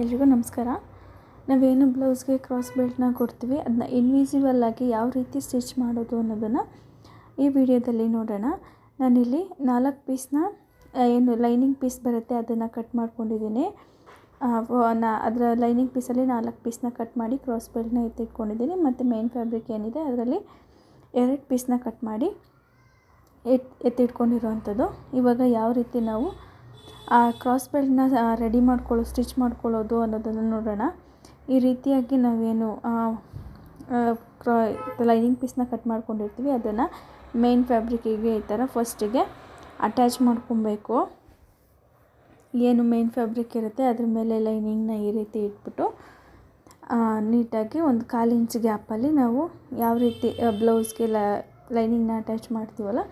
ಎಲ್ರಿಗೂ ನಮಸ್ಕಾರ. ನಾವೇನು ಬ್ಲೌಸ್ಗೆ ಕ್ರಾಸ್ ಬೆಲ್ಟ್ನ ಕೊಡ್ತೀವಿ ಅದನ್ನ ಇನ್ವಿಸಿಬಲ್ ಆಗಿ ಯಾವ ರೀತಿ ಸ್ಟಿಚ್ ಮಾಡೋದು ಅನ್ನೋದನ್ನು ಈ ವಿಡಿಯೋದಲ್ಲಿ ನೋಡೋಣ. ನಾನಿಲ್ಲಿ ನಾಲ್ಕು ಪೀಸ್ನ ಏನು ಲೈನಿಂಗ್ ಪೀಸ್ ಬರುತ್ತೆ ಅದನ್ನು ಕಟ್ ಮಾಡ್ಕೊಂಡಿದ್ದೀನಿ. ನಾ, ಅದರ ಲೈನಿಂಗ್ ಪೀಸಲ್ಲಿ ನಾಲ್ಕು ಪೀಸ್ನ ಕಟ್ ಮಾಡಿ ಕ್ರಾಸ್ ಬೆಲ್ಟ್ನ ಎತ್ತಿಟ್ಕೊಂಡಿದ್ದೀನಿ. ಮತ್ತು ಮೇನ್ ಫ್ಯಾಬ್ರಿಕ್ ಏನಿದೆ ಅದರಲ್ಲಿ ಎರಡು ಪೀಸ್ನ ಕಟ್ ಮಾಡಿ ಎತ್ ಎತ್ತಿಟ್ಕೊಂಡಿರೋವಂಥದ್ದು ಇವಾಗ ಯಾವ ರೀತಿ ನಾವು ಆ ಕ್ರಾಸ್ ಬೆಲ್ಟ್ನ ರೆಡಿ ಮಾಡ್ಕೊಳ್ಳೋ ಸ್ಟಿಚ್ ಮಾಡ್ಕೊಳ್ಳೋದು ಅನ್ನೋದನ್ನು ನೋಡೋಣ. ಈ ರೀತಿಯಾಗಿ ನಾವೇನು ಕ್ರಾ ಲೈನಿಂಗ್ ಪೀಸ್ನ ಕಟ್ ಮಾಡ್ಕೊಂಡಿರ್ತೀವಿ. ಅದನ್ನು ಮೇನ್ ಫ್ಯಾಬ್ರಿಕ್ಕಿಗೆ ಈ ಥರ ಫಸ್ಟಿಗೆ ಅಟ್ಯಾಚ್ ಮಾಡ್ಕೊಬೇಕು. ಏನು ಮೇನ್ ಫ್ಯಾಬ್ರಿಕ್ ಇರುತ್ತೆ, ಅದ್ರ ಮೇಲೆ ಲೈನಿಂಗ್ನ ಈ ರೀತಿ ಇಟ್ಬಿಟ್ಟು ನೀಟಾಗಿ ಒಂದು ಕಾಲು ಇಂಚ್ ಗ್ಯಾಪಲ್ಲಿ ನಾವು ಯಾವ ರೀತಿ ಬ್ಲೌಸ್ಗೆ ಲೈನಿಂಗ್ನ ಅಟ್ಯಾಚ್ ಮಾಡ್ತೀವಲ್ಲ,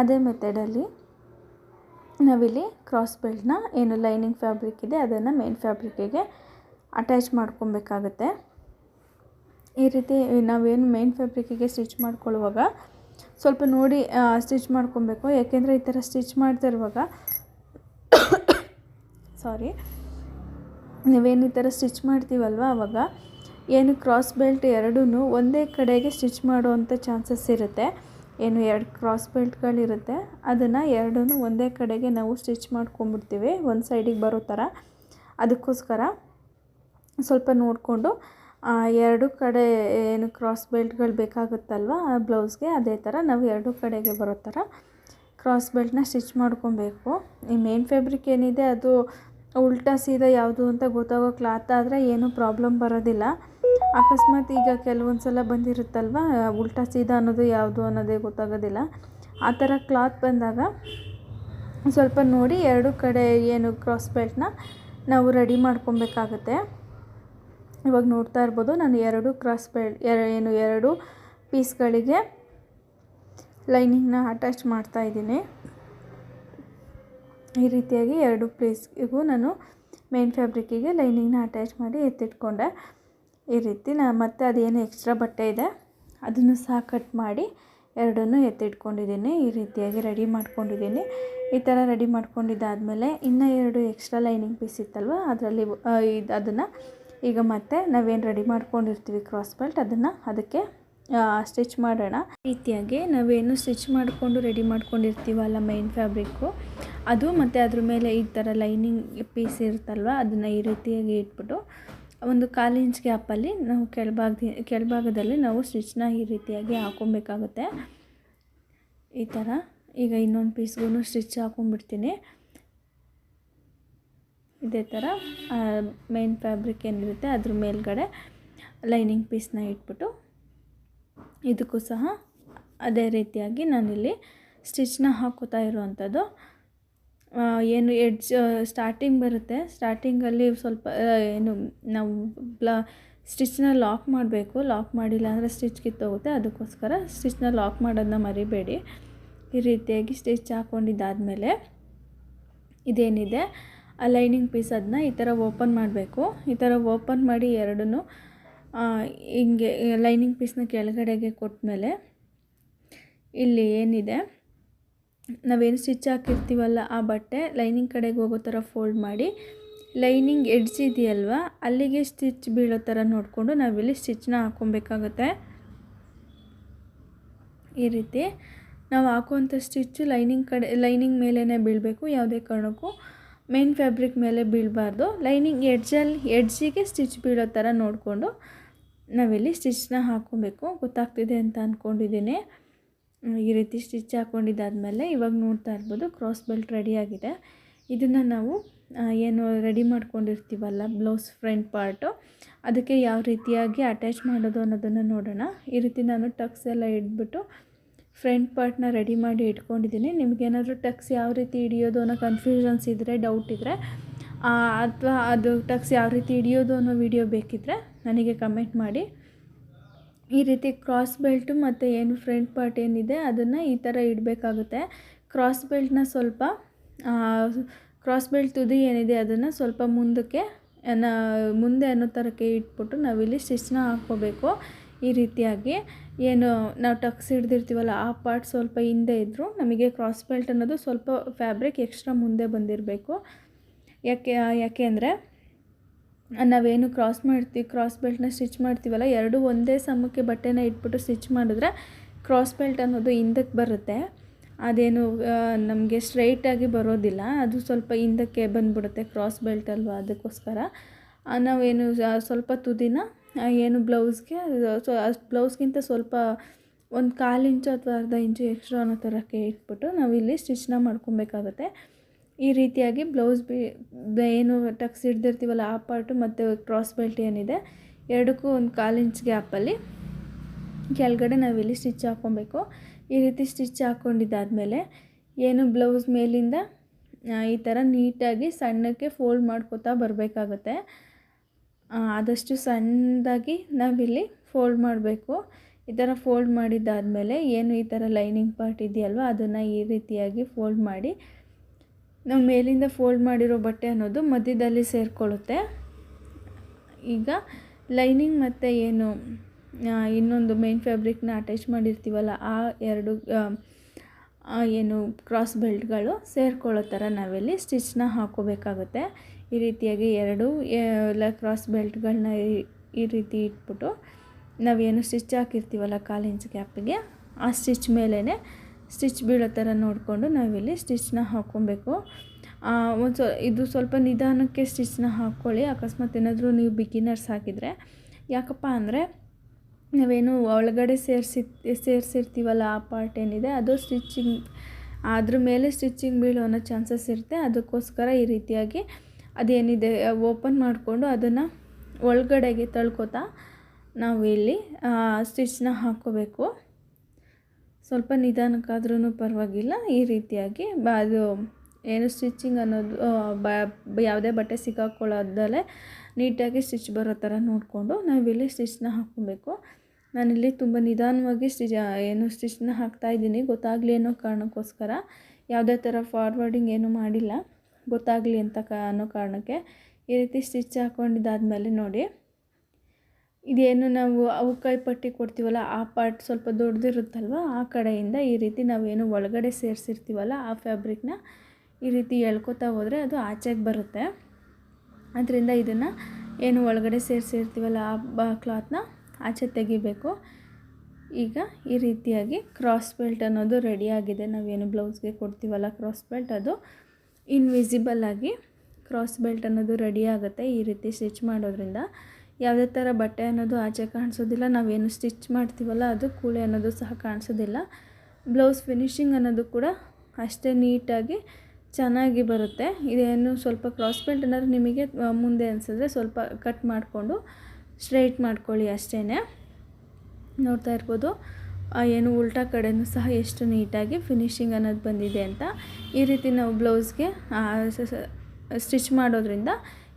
ಅದೇ ಮೆಥಡಲ್ಲಿ ನಾವಿಲ್ಲಿ ಕ್ರಾಸ್ ಬೆಲ್ಟ್ನ ಏನು ಲೈನಿಂಗ್ ಫ್ಯಾಬ್ರಿಕ್ ಇದೆ, ಅದನ್ನು ಮೇನ್ ಫ್ಯಾಬ್ರಿಕ್ಕಿಗೆ ಅಟ್ಯಾಚ್ ಮಾಡ್ಕೊಬೇಕಾಗತ್ತೆ. ಈ ರೀತಿ ನಾವೇನು ಮೇನ್ ಫ್ಯಾಬ್ರಿಕ್ಕಿಗೆ ಸ್ಟಿಚ್ ಮಾಡ್ಕೊಳ್ಳುವಾಗ ಸ್ವಲ್ಪ ನೋಡಿ ಸ್ಟಿಚ್ ಮಾಡ್ಕೊಬೇಕು. ಯಾಕೆಂದರೆ ಈ ಥರ ಸ್ಟಿಚ್ ಮಾಡ್ತಾ ಇರುವಾಗ ಸಾರಿ ನಾವೇನು ಈ ಥರ ಸ್ಟಿಚ್ ಮಾಡ್ತೀವಲ್ವ ಆವಾಗ ಏನು ಕ್ರಾಸ್ ಬೆಲ್ಟ್ ಎರಡೂ ಒಂದೇ ಕಡೆಗೆ ಸ್ಟಿಚ್ ಮಾಡುವಂಥ ಚಾನ್ಸಸ್ ಇರುತ್ತೆ. ಏನು ಎರಡು ಕ್ರಾಸ್ ಬೆಲ್ಟ್ಗಳಿರುತ್ತೆ ಅದನ್ನು ಎರಡೂ ಒಂದೇ ಕಡೆಗೆ ನಾವು ಸ್ಟಿಚ್ ಮಾಡ್ಕೊಂಬಿಡ್ತೀವಿ ಒಂದು ಸೈಡಿಗೆ ಬರೋ ಥರ ಅದಕ್ಕೋಸ್ಕರ ಸ್ವಲ್ಪ ನೋಡಿಕೊಂಡು ಎರಡು ಕಡೆ ಏನು ಕ್ರಾಸ್ ಬೆಲ್ಟ್ಗಳು ಬೇಕಾಗುತ್ತಲ್ವ, ಆ ಬ್ಲೌಸ್ಗೆ ಅದೇ ಥರ ನಾವು ಎರಡು ಕಡೆಗೆ ಬರೋ ಥರ ಕ್ರಾಸ್ ಬೆಲ್ಟ್ನ ಸ್ಟಿಚ್ ಮಾಡ್ಕೊಬೇಕು. ಈ ಮೇನ್ ಫ್ಯಾಬ್ರಿಕ್ ಏನಿದೆ, ಅದು ಉಲ್ಟಾ ಸೀದಾ ಯಾವುದು ಅಂತ ಗೊತ್ತಾಗೋ ಕ್ಲಾತ್ ಆದರೆ ಏನೂ ಪ್ರಾಬ್ಲಮ್ ಬರೋದಿಲ್ಲ. ಅಕಸ್ಮಾತ್ ಈಗ ಕೆಲವೊಂದು ಸಲ ಬಂದಿರುತ್ತಲ್ವ? ಉಲ್ಟಾ ಸೀದಾ ಅನ್ನೋದು ಯಾವುದು ಅನ್ನೋದೇ ಗೊತ್ತಾಗೋದಿಲ್ಲ. ಆ ಥರ ಕ್ಲಾತ್ ಬಂದಾಗ ಸ್ವಲ್ಪ ನೋಡಿ ಎರಡು ಕಡೆ ಏನು ಕ್ರಾಸ್ ಬೆಲ್ಟ್ನ ನಾವು ರೆಡಿ ಮಾಡ್ಕೊಬೇಕಾಗತ್ತೆ. ಇವಾಗ ನೋಡ್ತಾ ಇರ್ಬೋದು, ನಾನು ಎರಡು ಕ್ರಾಸ್ ಬೆಲ್ಟ್ ಏನು ಎರಡು ಪೀಸ್ಗಳಿಗೆ ಲೈನಿಂಗ್ನ ಅಟ್ಯಾಚ್ ಮಾಡ್ತಾ ಇದ್ದೀನಿ. ಈ ರೀತಿಯಾಗಿ ಎರಡು ಪೀಸ್ಗೂ ನಾನು ಮೇನ್ ಫ್ಯಾಬ್ರಿಕ್ಕಿಗೆ ಲೈನಿಂಗ್ನ ಅಟ್ಯಾಚ್ ಮಾಡಿ ಎತ್ತಿಟ್ಕೊಂಡೆ. ಈ ರೀತಿ ನಾ ಮತ್ತು ಅದೇನು ಎಕ್ಸ್ಟ್ರಾ ಬಟ್ಟೆ ಇದೆ, ಅದನ್ನು ಸಹ ಕಟ್ ಮಾಡಿ ಎರಡನ್ನೂ ಎತ್ತಿಟ್ಕೊಂಡಿದ್ದೀನಿ, ಈ ರೀತಿಯಾಗಿ ರೆಡಿ ಮಾಡ್ಕೊಂಡಿದ್ದೀನಿ. ಈ ಥರ ರೆಡಿ ಮಾಡ್ಕೊಂಡಿದ್ದಾದಮೇಲೆ ಇನ್ನೂ ಎರಡು ಎಕ್ಸ್ಟ್ರಾ ಲೈನಿಂಗ್ ಪೀಸ್ ಇತ್ತಲ್ವ, ಅದರಲ್ಲಿ ಇದು, ಅದನ್ನು ಈಗ ಮತ್ತೆ ನಾವೇನು ರೆಡಿ ಮಾಡ್ಕೊಂಡಿರ್ತೀವಿ ಕ್ರಾಸ್ ಬೆಲ್ಟ್ ಅದನ್ನು ಅದಕ್ಕೆ ಸ್ಟಿಚ್ ಮಾಡೋಣ. ರೀತಿಯಾಗಿ ನಾವೇನು ಸ್ಟಿಚ್ ಮಾಡಿಕೊಂಡು ರೆಡಿ ಮಾಡ್ಕೊಂಡಿರ್ತೀವಲ್ಲ ಮೈನ್ ಫ್ಯಾಬ್ರಿಕ್ಕು ಅದು ಮತ್ತು ಅದ್ರ ಮೇಲೆ ಈ ಥರ ಲೈನಿಂಗ್ ಪೀಸ್ ಇರುತ್ತಲ್ವ, ಅದನ್ನು ಈ ರೀತಿಯಾಗಿ ಇಟ್ಬಿಟ್ಟು ಒಂದು ಕಾಲು ಇಂಚ್ ಗ್ಯಾಪಲ್ಲಿ ನಾವು ಕೆಳಭಾಗದ, ಕೆಳಭಾಗದಲ್ಲಿ ನಾವು ಸ್ಟಿಚ್ನ ಈ ರೀತಿಯಾಗಿ ಹಾಕೊಬೇಕಾಗುತ್ತೆ. ಈ ಥರ ಈಗ ಇನ್ನೊಂದು ಪೀಸ್ಗೂ ಸ್ಟಿಚ್ ಹಾಕೊಂಡ್ಬಿಡ್ತೀನಿ. ಇದೇ ಥರ ಮೇನ್ ಫ್ಯಾಬ್ರಿಕ್ ಏನಿರುತ್ತೆ ಅದ್ರ ಮೇಲ್ಗಡೆ ಲೈನಿಂಗ್ ಪೀಸ್ನ ಇಟ್ಬಿಟ್ಟು ಇದಕ್ಕೂ ಸಹ ಅದೇ ರೀತಿಯಾಗಿ ನಾನಿಲ್ಲಿ ಸ್ಟಿಚ್ನ ಹಾಕೋತಾ ಇರುವಂಥದ್ದು. ಏನು ಎಡ್ಜ್ ಸ್ಟಾರ್ಟಿಂಗ್ ಬರುತ್ತೆ. ಸ್ಟಾರ್ಟಿಂಗಲ್ಲಿ ಸ್ವಲ್ಪ ಏನು, ನಾವು ಬ್ಲ ಸ್ಟಿಚ್ನ ಲಾಕ್ ಮಾಡಬೇಕು. ಲಾಕ್ ಮಾಡಿಲ್ಲ ಅಂದರೆ ಸ್ಟಿಚ್ ಕಿತ್ತೋಗುತ್ತೆ. ಅದಕ್ಕೋಸ್ಕರ ಸ್ಟಿಚ್ನ ಲಾಕ್ ಮಾಡೋದನ್ನ ಮರಿಬೇಡಿ. ಈ ರೀತಿಯಾಗಿ ಸ್ಟಿಚ್ ಹಾಕ್ಕೊಂಡಿದ್ದಾದಮೇಲೆ ಇದೇನಿದೆ? ಆ ಲೈನಿಂಗ್ ಪೀಸ್ ಅದನ್ನ ಈ ಥರ ಓಪನ್ ಮಾಡಬೇಕು. ಈ ಥರ ಓಪನ್ ಮಾಡಿ ಎರಡೂ ಹಿಂಗೆ ಲೈನಿಂಗ್ ಪೀಸ್ನ ಕೆಳಗಡೆಗೆ ಕೊಟ್ಟ ಮೇಲೆ ಇಲ್ಲಿ ಏನಿದೆ? ನಾವೇನು ಸ್ಟಿಚ್ ಹಾಕಿರ್ತೀವಲ್ಲ ಆ ಬಟ್ಟೆ ಲೈನಿಂಗ್ ಕಡೆಗೆ ಹೋಗೋ ಥರ ಫೋಲ್ಡ್ ಮಾಡಿ ಲೈನಿಂಗ್ ಎಡ್ಜ್ ಇದೆಯಲ್ವ ಅಲ್ಲಿಗೆ ಸ್ಟಿಚ್ ಬೀಳೋ ಥರ ನೋಡಿಕೊಂಡು ನಾವಿಲ್ಲಿ ಸ್ಟಿಚ್ನ ಹಾಕೊಬೇಕಾಗುತ್ತೆ ಈ ರೀತಿ ನಾವು ಹಾಕುವಂಥ ಸ್ಟಿಚ್ಚು ಲೈನಿಂಗ್ ಕಡೆ ಲೈನಿಂಗ್ ಮೇಲೇ ಬೀಳಬೇಕು, ಯಾವುದೇ ಕಾರಣಕ್ಕೂ ಮೇನ್ ಫ್ಯಾಬ್ರಿಕ್ ಮೇಲೆ ಬೀಳಬಾರ್ದು. ಲೈನಿಂಗ್ ಎಡ್ಜಲ್ಲಿ ಎಡ್ಜಿಗೆ ಸ್ಟಿಚ್ ಬೀಳೋ ಥರ ನೋಡಿಕೊಂಡು ನಾವಿಲ್ಲಿ ಸ್ಟಿಚ್ನ ಹಾಕ್ಕೊಬೇಕು. ಗೊತ್ತಾಗ್ತಿದೆ ಅಂತ ಅಂದ್ಕೊಂಡಿದ್ದೀನಿ ಈ ರೀತಿ ಸ್ಟಿಚ್ ಹಾಕ್ಕೊಂಡಿದ್ದಾದಮೇಲೆ ಇವಾಗ ನೋಡ್ತಾ ಇರ್ಬೋದು ಕ್ರಾಸ್ ಬೆಲ್ಟ್ ರೆಡಿಯಾಗಿದೆ ಇದನ್ನು ನಾವು ಏನು ರೆಡಿ ಮಾಡ್ಕೊಂಡಿರ್ತೀವಲ್ಲ, ಬ್ಲೌಸ್ ಫ್ರಂಟ್ ಪಾರ್ಟು, ಅದಕ್ಕೆ ಯಾವ ರೀತಿಯಾಗಿ ಅಟ್ಯಾಚ್ ಮಾಡೋದು ಅನ್ನೋದನ್ನು ನೋಡೋಣ. ಈ ರೀತಿ ನಾನು ಟಕ್ಸ್ ಎಲ್ಲ ಇಟ್ಬಿಟ್ಟು ಫ್ರಂಟ್ ಪಾರ್ಟ್ನ ರೆಡಿ ಮಾಡಿ ಇಟ್ಕೊಂಡಿದ್ದೀನಿ. ನಿಮಗೇನಾದರೂ ಟಕ್ಸ್ ಯಾವ ರೀತಿ ಹಿಡಿಯೋದು ಅನ್ನೋ ಕನ್ಫ್ಯೂಷನ್ಸ್ ಇದ್ದರೆ ಡೌಟ್ ಇದ್ದರೆ ಅಥವಾ ಅದು ಟಕ್ಸ್ ಯಾವ ರೀತಿ ಹಿಡಿಯೋದು ಅನ್ನೋ ವಿಡಿಯೋ ಬೇಕಿದ್ದರೆ ನನಗೆ ಕಮೆಂಟ್ ಮಾಡಿ. ಈ ರೀತಿ ಕ್ರಾಸ್ ಬೆಲ್ಟು ಮತ್ತು ಏನು ಫ್ರಂಟ್ ಪಾರ್ಟ್ ಏನಿದೆ ಅದನ್ನು ಈ ಥರ ಇಡಬೇಕಾಗುತ್ತೆ. ಕ್ರಾಸ್ ಬೆಲ್ಟ್ನ ಸ್ವಲ್ಪ ಕ್ರಾಸ್ ಬೆಲ್ಟ್ ತುದಿ ಏನಿದೆ ಅದನ್ನು ಸ್ವಲ್ಪ ಮುಂದಕ್ಕೆ ಮುಂದೆ ಅನ್ನೋ ಥರಕ್ಕೆ ಇಟ್ಬಿಟ್ಟು ನಾವಿಲ್ಲಿ ಸ್ಟಿಚ್ನ ಹಾಕ್ಕೋಬೇಕು. ಈ ರೀತಿಯಾಗಿ ಏನು, ನಾವು ಟಕ್ಸ್ ಹಿಡ್ದಿರ್ತೀವಲ್ಲ ಆ ಪಾರ್ಟ್ ಸ್ವಲ್ಪ ಹಿಂದೆ ಇದ್ದರೂ ನಮಗೆ ಕ್ರಾಸ್ ಬೆಲ್ಟ್ ಅನ್ನೋದು ಸ್ವಲ್ಪ ಫ್ಯಾಬ್ರಿಕ್ ಎಕ್ಸ್ಟ್ರಾ ಮುಂದೆ ಬಂದಿರಬೇಕು. ಯಾಕೆ ಯಾಕೆ ಅಂದರೆ ನಾವೇನು ಕ್ರಾಸ್ ಮಾಡ್ತೀವಿ ಕ್ರಾಸ್ ಬೆಲ್ಟ್ನ ಸ್ಟಿಚ್ ಮಾಡ್ತೀವಲ್ಲ, ಎರಡೂ ಒಂದೇ ಸಮಕ್ಕೆ ಬಟ್ಟೆನ ಇಟ್ಬಿಟ್ಟು ಸ್ಟಿಚ್ ಮಾಡಿದ್ರೆ ಕ್ರಾಸ್ ಬೆಲ್ಟ್ ಅನ್ನೋದು ಹಿಂದಕ್ಕೆ ಬರುತ್ತೆ. ಅದೇನು ನಮಗೆ ಸ್ಟ್ರೈಟಾಗಿ ಬರೋದಿಲ್ಲ. ಅದು ಸ್ವಲ್ಪ ಹಿಂದಕ್ಕೆ ಬಂದುಬಿಡುತ್ತೆ ಕ್ರಾಸ್ ಬೆಲ್ಟ್ ಅಲ್ವಾ ಅದಕ್ಕೋಸ್ಕರ. ನಾವೇನು ಸ್ವಲ್ಪ ತುದಿನ ಏನು ಬ್ಲೌಸ್ಗೆ ಸೊ ಬ್ಲೌಸ್ಗಿಂತ ಸ್ವಲ್ಪ ಒಂದು ಕಾಲು ಇಂಚು ಅಥವಾ ಅರ್ಧ ಇಂಚು ಎಕ್ಸ್ಟ್ರಾ ಅನ್ನೋ ಥರಕ್ಕೆ ಇಟ್ಬಿಟ್ಟು ನಾವಿಲ್ಲಿ ಸ್ಟಿಚ್ನ ಮಾಡ್ಕೊಬೇಕಾಗತ್ತೆ. ಈ ರೀತಿಯಾಗಿ ಬ್ಲೌಸ್ ಬಿ ಏನು ಟಕ್ಸ್ ಹಿಡ್ದಿರ್ತೀವಲ್ಲ ಆ ಪಾರ್ಟು ಮತ್ತು ಕ್ರಾಸ್ ಬೆಲ್ಟ್ ಏನಿದೆ, ಎರಡಕ್ಕೂ ಒಂದು ಕಾಲು ಇಂಚ್ ಗ್ಯಾಪಲ್ಲಿ ಕೆಳಗಡೆ ನಾವಿಲ್ಲಿ ಸ್ಟಿಚ್ ಹಾಕ್ಕೊಬೇಕು. ಈ ರೀತಿ ಸ್ಟಿಚ್ ಹಾಕ್ಕೊಂಡಿದ್ದಾದಮೇಲೆ ಏನು ಬ್ಲೌಸ್ ಮೇಲಿಂದ ಈ ಥರ ನೀಟಾಗಿ ಸಣ್ಣಕ್ಕೆ ಫೋಲ್ಡ್ ಮಾಡ್ಕೋತಾ ಬರಬೇಕಾಗತ್ತೆ. ಆದಷ್ಟು ಸಣ್ಣದಾಗಿ ನಾವಿಲ್ಲಿ ಫೋಲ್ಡ್ ಮಾಡಬೇಕು. ಈ ಥರ ಫೋಲ್ಡ್ ಮಾಡಿದ್ದಾದಮೇಲೆ ಏನು ಈ ಥರ ಲೈನಿಂಗ್ ಪಾರ್ಟ್ ಇದೆಯಲ್ವ, ಅದನ್ನು ಈ ರೀತಿಯಾಗಿ ಫೋಲ್ಡ್ ಮಾಡಿ ನಾವು ಮೇಲಿಂದ ಫೋಲ್ಡ್ ಮಾಡಿರೋ ಬಟ್ಟೆ ಅನ್ನೋದು ಮಧ್ಯದಲ್ಲಿ ಸೇರಿಕೊಳ್ಳುತ್ತೆ. ಈಗ ಲೈನಿಂಗ್ ಮತ್ತು ಏನು ಇನ್ನೊಂದು ಮೇನ್ ಫ್ಯಾಬ್ರಿಕ್ನ ಅಟ್ಯಾಚ್ ಮಾಡಿರ್ತೀವಲ್ಲ, ಆ ಎರಡು ಏನು ಕ್ರಾಸ್ ಬೆಲ್ಟ್ಗಳು ಸೇರ್ಕೊಳ್ಳೋ ಥರ ನಾವಿಲ್ಲಿ ಸ್ಟಿಚ್ನ ಹಾಕೋಬೇಕಾಗುತ್ತೆ. ಈ ರೀತಿಯಾಗಿ ಎರಡು ಎಲ್ಲ ಕ್ರಾಸ್ ಬೆಲ್ಟ್ಗಳನ್ನ ಈ ರೀತಿ ಇಟ್ಬಿಟ್ಟು ನಾವೇನು ಸ್ಟಿಚ್ ಹಾಕಿರ್ತೀವಲ್ಲ ಕಾಲು ಇಂಚ್ ಆ ಸ್ಟಿಚ್ ಮೇಲೇ ಸ್ಟಿಚ್ ಬೀಳೋ ಥರ ನೋಡಿಕೊಂಡು ನಾವಿಲ್ಲಿ ಸ್ಟಿಚ್ನ ಹಾಕ್ಕೊಬೇಕು. ಒಂದು ಇದು ಸ್ವಲ್ಪ ನಿಧಾನಕ್ಕೆ ಸ್ಟಿಚ್ನ ಹಾಕ್ಕೊಳ್ಳಿ. ಅಕಸ್ಮಾತ್ ಏನಾದರೂ ನೀವು ಬಿಗಿನರ್ಸ್ ಹಾಕಿದರೆ ಯಾಕಪ್ಪ ಅಂದರೆ ನಾವೇನು ಒಳಗಡೆ ಸೇರಿಸಿ ಸೇರಿಸಿರ್ತೀವಲ್ಲ, ಆ ಪಾರ್ಟ್ ಏನಿದೆ, ಅದು ಸ್ಟಿಚ್ಚಿಂಗ್ ಅದ್ರ ಮೇಲೆ ಸ್ಟಿಚ್ಚಿಂಗ್ ಬೀಳೋ ಅನ್ನೋ ಚಾನ್ಸಸ್ ಇರುತ್ತೆ. ಅದಕ್ಕೋಸ್ಕರ ಈ ರೀತಿಯಾಗಿ ಅದೇನಿದೆ ಓಪನ್ ಮಾಡಿಕೊಂಡು ಅದನ್ನು ಒಳಗಡೆಗೆ ತಳ್ಕೊತಾ ನಾವು ಇಲ್ಲಿ ಸ್ಟಿಚ್ನ ಹಾಕ್ಕೋಬೇಕು. ಸ್ವಲ್ಪ ನಿಧಾನಕ್ಕಾದ್ರೂ ಪರವಾಗಿಲ್ಲ. ಈ ರೀತಿಯಾಗಿ ಬ ಅದು ಏನು ಸ್ಟಿಚಿಂಗ್ ಅನ್ನೋದು ಬ, ಯಾವುದೇ ಬಟ್ಟೆ ಸಿಕ್ಕಾಕೊಳ್ಳೋದಲ್ಲೇ ನೀಟಾಗಿ ಸ್ಟಿಚ್ ಬರೋ ಥರ ನೋಡಿಕೊಂಡು ನಾವಿಲ್ಲಿ ಸ್ಟಿಚ್ನ ಹಾಕ್ಕೊಬೇಕು. ನಾನಿಲ್ಲಿ ತುಂಬ ನಿಧಾನವಾಗಿ ಸ್ಟಿಚ್ ಏನು ಸ್ಟಿಚ್ನ ಹಾಕ್ತಾ ಇದ್ದೀನಿ. ಗೊತ್ತಾಗಲಿ ಅನ್ನೋ ಕಾರಣಕ್ಕೋಸ್ಕರ ಯಾವುದೇ ಥರ ಫಾರ್ವರ್ಡಿಂಗ್ ಏನೂ ಮಾಡಿಲ್ಲ. ಗೊತ್ತಾಗಲಿ ಅಂತ ಕ, ಅನ್ನೋ ಕಾರಣಕ್ಕೆ ಈ ರೀತಿ ಸ್ಟಿಚ್ ಹಾಕ್ಕೊಂಡಿದ್ದಾದ್ಮೇಲೆ ನೋಡಿ. ಇದೇನು ನಾವು ಅವು ಕೈ ಪಟ್ಟಿ ಕೊಡ್ತೀವಲ್ಲ, ಆ ಪಾರ್ಟ್ ಸ್ವಲ್ಪ ದೊಡ್ಡದಿರುತ್ತಲ್ವ? ಆ ಕಡೆಯಿಂದ ಈ ರೀತಿ ನಾವೇನು ಒಳಗಡೆ ಸೇರಿಸಿರ್ತೀವಲ್ಲ, ಆ ಫ್ಯಾಬ್ರಿಕ್ನ ಈ ರೀತಿ ಎಳ್ಕೊತಾ ಹೋದರೆ ಅದು ಆಚೆಗೆ ಬರುತ್ತೆ. ಅದರಿಂದ ಇದನ್ನು ಏನು ಒಳಗಡೆ ಸೇರಿಸಿರ್ತೀವಲ್ಲ, ಆ ಬ ಕ್ಲಾತ್ನ ಆಚೆ ತೆಗಿಬೇಕು. ಈಗ ಈ ರೀತಿಯಾಗಿ ಕ್ರಾಸ್ ಬೆಲ್ಟ್ ಅನ್ನೋದು ರೆಡಿಯಾಗಿದೆ ನಾವೇನು ಬ್ಲೌಸ್ಗೆ ಕೊಡ್ತೀವಲ್ಲ ಕ್ರಾಸ್ ಬೆಲ್ಟ್ ಅದು ಇನ್ವಿಸಿಬಲ್ ಆಗಿ ಕ್ರಾಸ್ ಬೆಲ್ಟ್ ಅನ್ನೋದು ರೆಡಿ ಆಗುತ್ತೆ ಈ ರೀತಿ ಸ್ಟಿಚ್ ಮಾಡೋದ್ರಿಂದ. ಯಾವುದೇ ಥರ ಬಟ್ಟೆ ಅನ್ನೋದು ಆಚೆ ಕಾಣಿಸೋದಿಲ್ಲ, ನಾವೇನು ಸ್ಟಿಚ್ ಮಾಡ್ತೀವಲ್ಲ ಅದು ಕೂಳೆ ಅನ್ನೋದು ಸಹ ಕಾಣಿಸೋದಿಲ್ಲ. ಬ್ಲೌಸ್ ಫಿನಿಶಿಂಗ್ ಅನ್ನೋದು ಕೂಡ ಅಷ್ಟೇ ನೀಟಾಗಿ ಚೆನ್ನಾಗಿ ಬರುತ್ತೆ. ಇದೇನು ಸ್ವಲ್ಪ ಕ್ರಾಸ್ ಬೆಲ್ಟ್ ಏನಾದ್ರು ನಿಮಗೆ ಮುಂದೆ ಅನಿಸಿದ್ರೆ ಸ್ವಲ್ಪ ಕಟ್ ಮಾಡಿಕೊಂಡು ಸ್ಟ್ರೈಟ್ ಮಾಡ್ಕೊಳ್ಳಿ ಅಷ್ಟೇ ನೋಡ್ತಾ ಇರ್ಬೋದು ಏನು ಉಲ್ಟಾ ಕಡೆಯೂ ಸಹ ಎಷ್ಟು ನೀಟಾಗಿ ಫಿನಿಶಿಂಗ್ ಅನ್ನೋದು ಬಂದಿದೆ ಅಂತ. ಈ ರೀತಿ ನಾವು ಬ್ಲೌಸ್ಗೆ ಸ್ಟಿಚ್ ಮಾಡೋದ್ರಿಂದ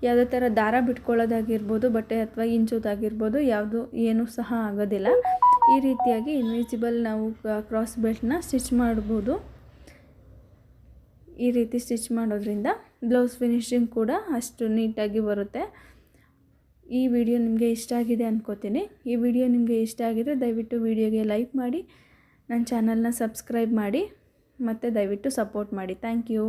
ಯಾವುದೇ ಥರ ದಾರ ಬಿಟ್ಕೊಳ್ಳೋದಾಗಿರ್ಬೋದು, ಬಟ್ಟೆ ಅಥವಾ ಇಂಚೋದಾಗಿರ್ಬೋದು, ಯಾವುದು ಏನೂ ಸಹ ಆಗೋದಿಲ್ಲ. ಈ ರೀತಿಯಾಗಿ ಇನ್ವಿಸಿಬಲ್ ನಾವು ಕ್ರಾಸ್ ಬೆಲ್ಟ್ನ ಸ್ಟಿಚ್ ಮಾಡ್ಬೋದು. ಈ ರೀತಿ ಸ್ಟಿಚ್ ಮಾಡೋದ್ರಿಂದ ಬ್ಲೌಸ್ ಫಿನಿಶಿಂಗ್ ಕೂಡ ಅಷ್ಟು ನೀಟಾಗಿ ಬರುತ್ತೆ. ಈ ವಿಡಿಯೋ ನಿಮಗೆ ಇಷ್ಟ ಆಗಿದೆ ಅನ್ಕೋತೀನಿ. ಈ ವಿಡಿಯೋ ನಿಮಗೆ ಇಷ್ಟ ಆಗಿದ್ದರೆ ದಯವಿಟ್ಟು ವಿಡಿಯೋಗೆ ಲೈಕ್ ಮಾಡಿ, ನನ್ನ ಚಾನಲ್ನ ಸಬ್ಸ್ಕ್ರೈಬ್ ಮಾಡಿ, ಮತ್ತು ದಯವಿಟ್ಟು ಸಪೋರ್ಟ್ ಮಾಡಿ. Thank you.